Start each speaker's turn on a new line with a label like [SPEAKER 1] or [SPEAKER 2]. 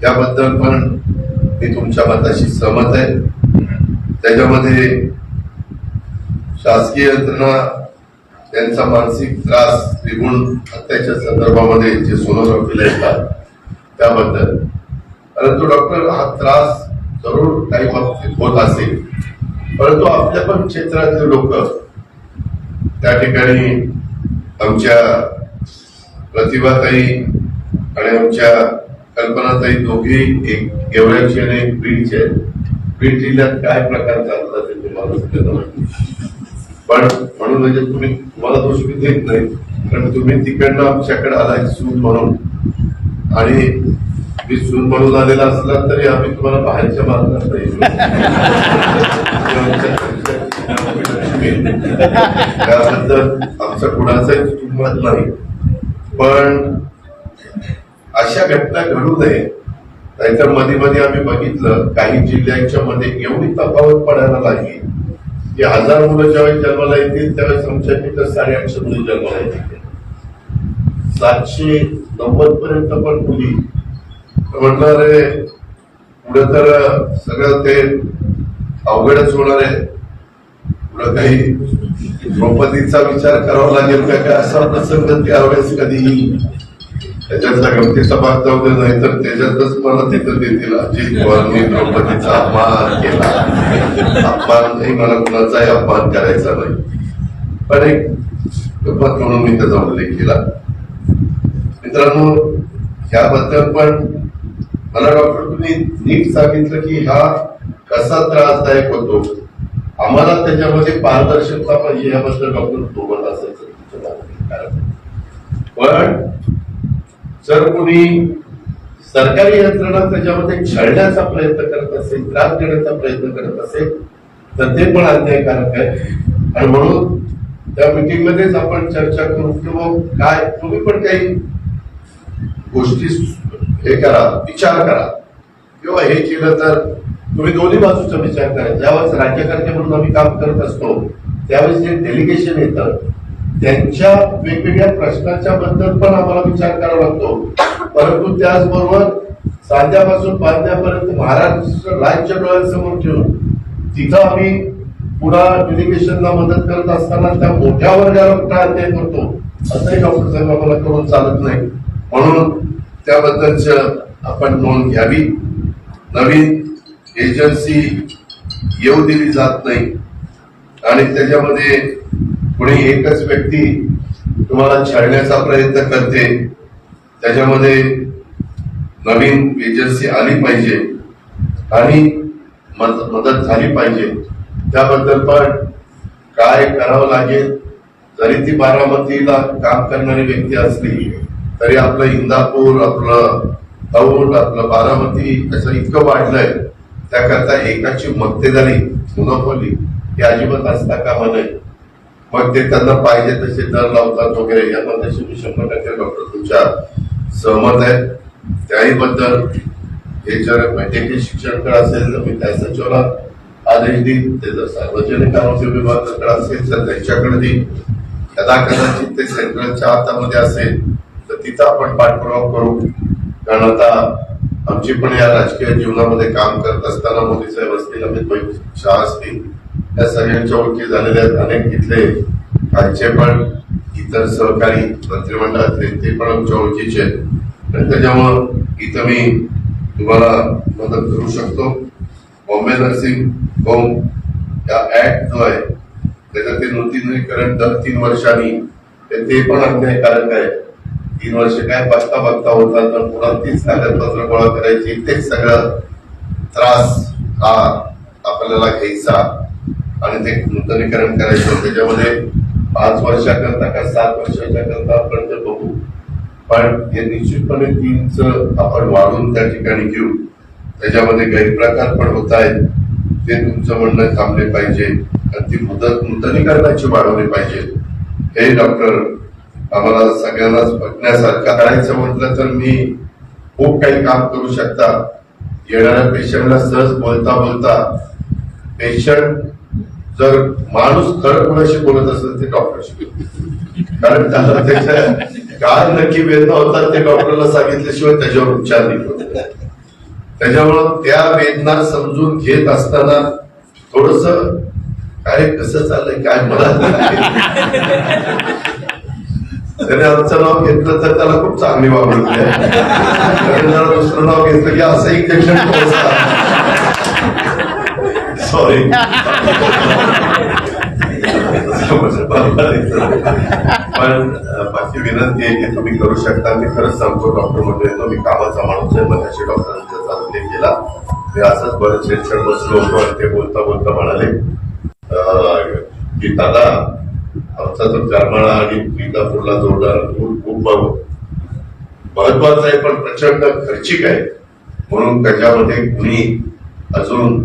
[SPEAKER 1] त्याबद्दल पण मी तुमच्या मताशी सहमत आहे. त्याच्यामध्ये शासकीय यंत्रणा त्यांचा मानसिक त्रास द्विगुण हत्याच्या संदर्भामध्ये जे सोनोग्राफीला येतात त्याबद्दल. परंतु डॉक्टर हा त्रास जरूर काही बाबतीत होत असेल. परंतु आपल्या पण क्षेत्रातले लोक त्या ठिकाणी आमच्या प्रतिभाताई आणि आमच्या कल्पनाताई दोघे एक गेवळ्याची आणि एक बीडचे आहे. बीड जिल्ह्यात काय प्रकार चालला ते तुम्हाला सगळ्यांना माहिती. पण म्हणून म्हणजे तुम्ही तुम्हाला दोष मी देत नाही. कारण तुम्ही तिकडनं आमच्याकडे आलाय सून म्हणून. आणि मी सून म्हणून आलेला असला तरी आम्ही तुम्हाला बाहेरच्या बांधणार नाही त्याबद्दल आमचा कुणाचाही तुमत नाही. पण अशा घटना घडू नये. नाहीतरमध्ये मध्ये आम्ही बघितलं काही जिल्ह्यांच्या मध्ये एवढी तफावत पडायला लागली. की हजार मुलं ज्यावेळेस जन्माला येतील त्यावेळेस आमच्या तिथं साडेआठशे मुली जन्माला येतील. सातशे नव्वद पर्यंत पण मुली. म्हणणार आहे पुढे तर सगळं ते अवघडच होणार आहे. पुढे काही द्रौपदीचा विचार करावा लागेल का? काय असा प्रसंग त्यावेळेस कधीही त्याच्यातला गमतीचा भाग जाऊ दे नाही तर त्याच्यातच मला तिथं देतील अजित पवारनी द्रौपदीचा अपमान केला. अपमानही मला कुणाचाही अपमान करायचा नाही. पण एक गंमत म्हणून मी त्याचा उल्लेख केला. मित्रांनो ह्याबद्दल पण मला डॉक्टर तुम्ही नीट सांगितलं की हा कसा त्रासदायक होतो. आम्हाला त्याच्यामध्ये पारदर्शकता पाहिजे याबद्दल डॉक्टर सोबत असायचं पण जर कोणी सरकारी यंत्रणा त्याच्यामध्ये छळण्याचा प्रयत्न करत असेल त्रास देण्याचा प्रयत्न करत असेल तर ते पण अन्यायकारक आहे. आणि म्हणून त्या मीटिंगमध्येच आपण चर्चा करू किंवा काय तुम्ही पण काही गोष्टी हे करा विचार करा. किंवा हे केलं तर तुम्ही दोन्ही बाजूचा विचार करा. ज्यावेळेस राज्यकर्ते म्हणून आम्ही काम करत असतो त्यावेळेस जे डेलिगेशन येतं त्यांच्या वेगवेगळ्या प्रश्नाच्या बद्दल पण आम्हाला विचार करावा लागतो. परंतु त्याचबरोबर सांध्यापासून बांध्यापर्यंत महाराष्ट्र राज्य डोळ्यांसमोर ठेवून तिथं आम्ही पुन्हा डेलिगेशनला मदत करत असताना त्या मोठ्या वर्गाला काय अन्याय करतो असंही डॉक्टर साहेब आम्हाला करून चालत नाही. म्हणून त्याबद्दलच आपण नोंद घ्यावी. नवीन एजन्सी येऊ दिली जात नाही. आणि त्याच्यामध्ये कोणी एकच व्यक्ती तुम्हाला छळण्याचा प्रयत्न करते त्याच्यामध्ये नवीन एजन्सी आली पाहिजे आणि मदत झाली पाहिजे. त्याबद्दल पण काय करावं लागेल जरी ती बारामतीला काम करणारी व्यक्ती असली तरी आपलं इंदापूर आपलं दौंड आपलं बारामती असं इतकं वाढलंय त्याकरता एकाची मक्तेदारी मोनोपोली हे अजिबात असता कामा नये. मग ते त्यांना पाहिजे तसे दर लावतात वगैरे यामध्ये मी शंभर टक्के डॉक्टर तुमच्या सहमत आहे त्याही बद्दल हे जर वैद्यकीय शिक्षणकडे असेल तर मी त्या सचिवाला आदेश देईन. ते जर सार्वजनिक आरोग्य विभागाकडे असेल तर त्यांच्याकडे देईन. कदा कदाचित ते सेंट्रलच्या हातामध्ये असेल तर तिथं आपण पाठपुरावा करू. कारण आता आमची पण या राजकीय जीवनामध्ये काम करत असताना मोदी साहेब असतील अमित भाई शाह असतील या सगळ्यांच्या ओळखी झालेल्या आहेत अनेक तिथले खालचे पण इतर सहकारी मंत्रिमंडळातले ते पण आमच्या ओळखीचे आहेत. आणि त्याच्यामुळं इथं मी तुम्हाला मदत करू शकतो. बॉम्बे नर्सिंग होम या ऍक्ट जो आहे त्याचं ते नूतनीकरण दर तीन वर्षांनी ते ते पण अन्यायकारक आहे. तीन वर्ष काय बघता बघता होतात तर पुन्हा तीच कागदपत्र गोळा करायची तेच सगळं त्रास हा आपल्याला घ्यायचा. आणि ते नूतनीकरण करायचं. त्याच्यामध्ये पाच वर्षाकरता का सात वर्षाच्या करता आपण ते बघू. पण हे निश्चितपणे तीनच आपण वाढून त्या ठिकाणी घेऊ. त्याच्यामध्ये गैरप्रकार पण होत आहेत. ते तुमचं म्हणणं थांबले पाहिजे. आणि ती मुदत नूतनीकरणाची वाढवली पाहिजे. हे डॉक्टर आम्हाला सगळ्यांनाच बघण्यासारखं करायचं म्हटलं तर मी खूप काही काम करू शकता. येणाऱ्या पेशंटला सहज बोलता बोलता पेशंट जर माणूस खरं कोणाशी बोलत असेल ते डॉक्टरशी कारण त्याला त्याच्या काय नक्की वेदना होतात ते डॉक्टरला सांगितल्याशिवाय त्याच्यावर उपचार नाही होत. त्याच्यामुळं त्या वेदना समजून घेत असताना थोडस काय कसं चाललंय? काय मला त्याने आमचं नाव घेतलं तर त्याला खूप चांगली वागणूक आहे. त्याने जरा दुसरं नाव घेतलं की असं इंजेक्शन सॉरी पण माझी विनंती आहे की तुम्ही करू शकता. मी खरंच सांगतो डॉक्टर म्हणतो येतो. मी कामाचा माणूस आहे. मगाशी डॉक्टरांचा उल्लेख केला. मी असंच बरेच क्षण बसलो होतो आणि ते बोलता बोलता म्हणाले की दादा आमचा जो करमाळा आणि तुळजापूरला जोडणारा पूल खूप महत्त्वाचा आहे पण प्रचंड खर्चिक आहे. म्हणून त्याच्यामध्ये कुणी अजून